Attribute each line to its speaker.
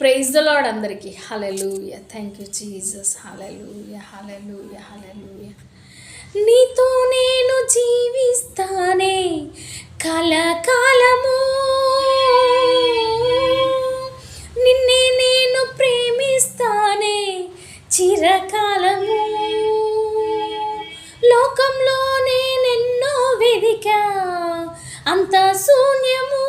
Speaker 1: Praise the lord అందరికీ. Hallelujah thank you Jesus hallelujah hallelu hallelujah నీతో నేను జీవిస్తానే కలకాలము. నిన్నే నేను ప్రేమిస్తానే చిరకాలము. లోకంలో నేనెన్నో వేదిక అంత శూన్యము